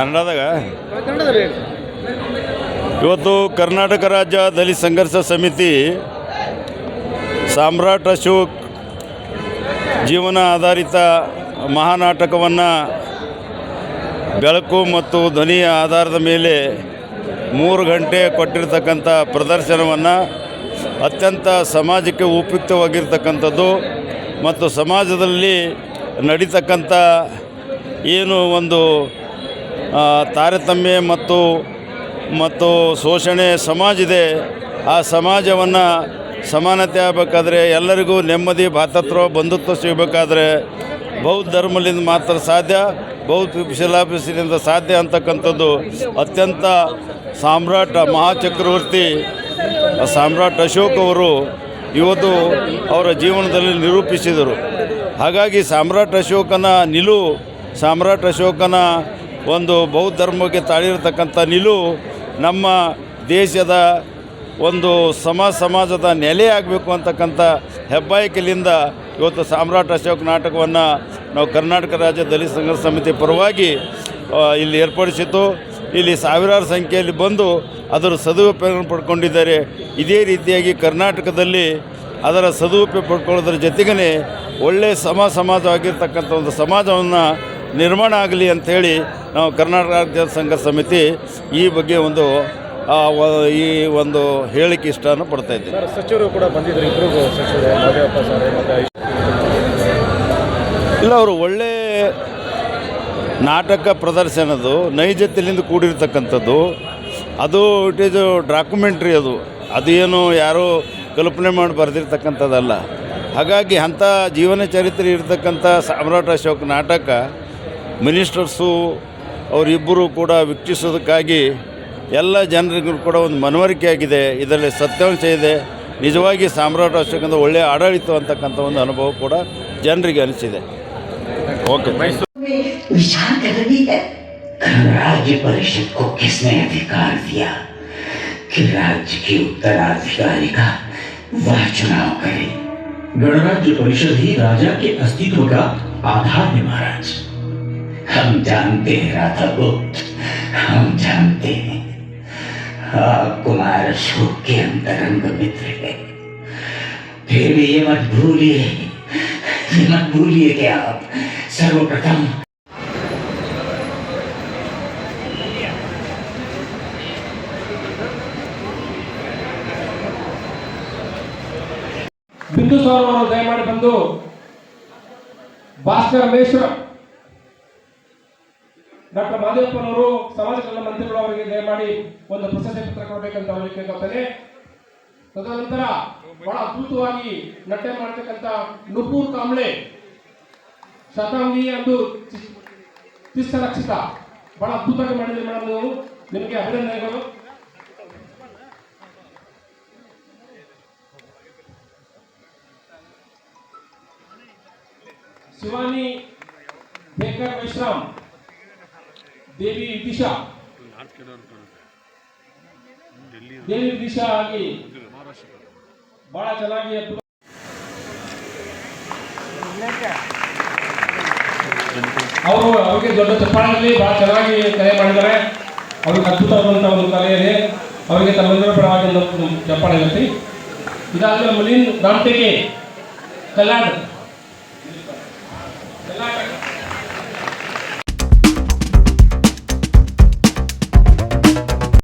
ಕನ್ನಡದಾಗ? ಕನ್ನಡದಲ್ಲಿ ಹೇಳಿ. ಇವತ್ತು ಕರ್ನಾಟಕ ರಾಜ್ಯ ದಲಿತ ಸಂಘರ್ಷ ಸಮಿತಿ ಸಾಮ್ರಾಟ್ ಅಶೋಕ್ ಜೀವನ ಆಧಾರಿತ ಮಹಾನಾಟಕವನ್ನು ಬೆಳಕು ಮತ್ತು ಧ್ವನಿಯ ಆಧಾರದ ಮೇಲೆ ಮೂರು ಗಂಟೆ ಕೊಟ್ಟಿರ್ತಕ್ಕಂಥ ಪ್ರದರ್ಶನವನ್ನು ಅತ್ಯಂತ ಸಮಾಜಕ್ಕೆ ಉಪಯುಕ್ತವಾಗಿರ್ತಕ್ಕಂಥದ್ದು ಮತ್ತು ಸಮಾಜದಲ್ಲಿ ನಡೀತಕ್ಕಂಥ ಏನು ಒಂದು ತಾರತಮ್ಯ ಮತ್ತು ಮತ್ತು ಶೋಷಣೆ ಸಮಾಜ ಇದೆ. ಆ ಸಮಾಜವನ್ನು ಸಮಾನತೆ ಆಗಬೇಕಾದ್ರೆ ಎಲ್ಲರಿಗೂ ನೆಮ್ಮದಿ, ಭಾತೃತ್ವ, ಬಂಧುತ್ವ ಸಿಗಬೇಕಾದ್ರೆ ಬೌದ್ಧ ಧರ್ಮದಿಂದ ಮಾತ್ರ ಸಾಧ್ಯ, ಬೌದ್ಧ ಶಿಲಾಭಿಸಿನಿಂದ ಸಾಧ್ಯ ಅಂತಕ್ಕಂಥದ್ದು ಅತ್ಯಂತ ಸಾಮ್ರಾಟ ಮಹಾಚಕ್ರವರ್ತಿ ಸಾಮ್ರಾಟ್ ಅಶೋಕ್ ಅವರು ಇವತ್ತು ಅವರ ಜೀವನದಲ್ಲಿ ನಿರೂಪಿಸಿದರು. ಹಾಗಾಗಿ ಸಾಮ್ರಾಟ್ ಅಶೋಕನ ನಿಲುವು, ಸಾಮ್ರಾಟ್ ಅಶೋಕನ ಒಂದು ಬೌದ್ಧ ಧರ್ಮಕ್ಕೆ ತಾಳಿರತಕ್ಕಂಥ ನಿಲುವು ನಮ್ಮ ದೇಶದ ಒಂದು ಸಮ ಸಮಾಜದ ನೆಲೆ ಆಗಬೇಕು ಅಂತಕ್ಕಂಥ ಹೆಬ್ಬಾಯಿಕೆಯಿಂದ ಇವತ್ತು ಸಾಮ್ರಾಟ್ ಅಶೋಕ್ ನಾಟಕವನ್ನು ನಾವು ಕರ್ನಾಟಕ ರಾಜ್ಯ ದಲಿತ ಸಂಘರ್ಷ ಸಮಿತಿ ಪರವಾಗಿ ಇಲ್ಲಿ ಏರ್ಪಡಿಸಿತು ಇಲ್ಲಿ ಸಾವಿರಾರು ಸಂಖ್ಯೆಯಲ್ಲಿ ಬಂದು ಅದರ ಸದುಪಯೋಗ ಪಡ್ಕೊಂಡಿದ್ದಾರೆ. ಇದೇ ರೀತಿಯಾಗಿ ಕರ್ನಾಟಕದಲ್ಲಿ ಅದರ ಸದುಪಯೋಗ ಪಡ್ಕೊಳ್ಳೋದ್ರ ಜೊತೆಗೇ ಒಳ್ಳೆಯ ಸಮ ಸಮಾಜವಾಗಿರ್ತಕ್ಕಂಥ ಒಂದು ಸಮಾಜವನ್ನು ನಿರ್ಮಾಣ ಆಗಲಿ ಅಂಥೇಳಿ ನಾವು ಕರ್ನಾಟಕ ರಾಜ್ಯ ಸಂಘ ಸಮಿತಿ ಈ ಬಗ್ಗೆ ಒಂದು ಈ ಒಂದು ಹೇಳಿಕೆ ಇಷ್ಟನ ಪಡ್ತಾ ಇದ್ದೀವಿ. ಸಚಿವರು ಕೂಡ ಬಂದಿದ್ದರು ಇಬ್ಬರು ಇಲ್ಲ ಅವರು ಒಳ್ಳೆ ನಾಟಕ ಪ್ರದರ್ಶನದು ನೈಜತೆಯಿಂದ ಕೂಡಿರ್ತಕ್ಕಂಥದ್ದು. ಅದು ಇಟ್ ಈಸ್ ಡಾಕ್ಯುಮೆಂಟ್ರಿ ಅದು. ಅದೇನು ಯಾರೋ ಕಲ್ಪನೆ ಮಾಡಿ ಬರೆದಿರ್ತಕ್ಕಂಥದ್ದಲ್ಲ. ಹಾಗಾಗಿ ಅಂಥ ಜೀವನ ಚರಿತ್ರೆ ಇರತಕ್ಕಂಥ ಸಾಮ್ರಾಟ್ ಅಶೋಕ್ ನಾಟಕ ಮಿನಿಸ್ಟರ್ಸು ಅವರಿಬ್ಬರು ಕೂಡ ವೀಕ್ಷಿಸೋದಕ್ಕಾಗಿ ಎಲ್ಲ ಜನರಿಗೂ ಕೂಡ ಒಂದು ಮನವರಿಕೆ ಆಗಿದೆ ಇದರಲ್ಲಿ ಸತ್ಯಾಂಶ ಇದೆ ನಿಜವಾಗಿ ಸಾಮ್ರಾಟ್ ಅಶೋಕಂದ ಒಳ್ಳೆಯ ಆಡಳಿತ ಅಂತಕ್ಕಂಥ ಒಂದು ಅನುಭವ ಕೂಡ ಜನರಿಗೆ ಅನಿಸಿದೆ ಓಕೆ में विचार कर रही है राज्य परिषद को किसने अधिकार दिया कि राज्य के उत्तराधिकारी का वह चुनाव करे गणराज्य परिषद ही राजा के अस्तित्व का आधार है महाराज हम जानते हैं राधा गुप्त हम जानते हैं आप कुमार अशोक के अंतरंग मित्र है फिर भी ये मत भूलिए ये मत भूलिए कि आप सर्वप्रथम ಬಿಂದು ಸರ್ ಅವರು ದಯಮಾಡಿ ಬಂದು ಭಾಸ್ಕರ ಮೇಶ್ವರ ಡಾಕ್ಟರ್ ಮಾದೇವಪ್ಪನವರು ಸಮಾಜ ಕಲ್ಯಾಣ ಮಂತ್ರಿಗಳು ಅವರಿಗೆ ದಯಮಾಡಿ ಒಂದು ಪ್ರಶಸ್ತಿ ಪತ್ರ ಕೊಡಬೇಕಂತ ಅವರಿಗೆ ಕೇಳ್ಕೊಳ್ತೇನೆ ತದನಂತರ ಬಹಳ ಅದ್ಭುತವಾಗಿ ನಟನೆ ಮಾಡ್ತಕ್ಕಂಥ ನುಪೂರ್ ಕಾಂಬ್ಳೆ ಶತಾಂಗಿ ಅಂದು ತಿಸ್ಸರಕ್ಷಿತ. ಬಹಳ ಅದ್ಭುತವಾಗಿ ಮಾಡಿದ್ರಿ ಮೇಡಮ್ ನೀವು. ನಿಮಗೆ ಅಭಿನಂದನೆಗಳು. ಶಿವಾನಿ ಬೇಕರ್ ವೈಶ್ರಾಮ್. ದೇವಿ ದಿಶಾ. ದೇವಿ ದಿಶಾ ಆಗಿ ಬಹಳ ಚೆನ್ನಾಗಿ ಅವರು ಅವರಿಗೆ ದೊಡ್ಡ ಚಪ್ಪಾಳಲ್ಲಿ ಬಹಳ ಚೆನ್ನಾಗಿ ಕಲೆ ಮಾಡಿದ್ದಾರೆ. ಅವ್ರಿಗೆ ಅದ್ಭುತವಾದಂಥ ಒಂದು ಕಲೆಯಲ್ಲಿ ಅವರಿಗೆ ತಮ್ಮೆಲ್ಲರ ಪರವಾಗಿ ಚಪ್ಪಾಳೆ ಇರುತ್ತೆ. ಇದಾದ್ಮೇಲೆ ಮುಲಿನ್ ರಾಮಟೆಗೆ ಕಲ್ಯಾಣ್ ಕಲ್ಯಾಣ್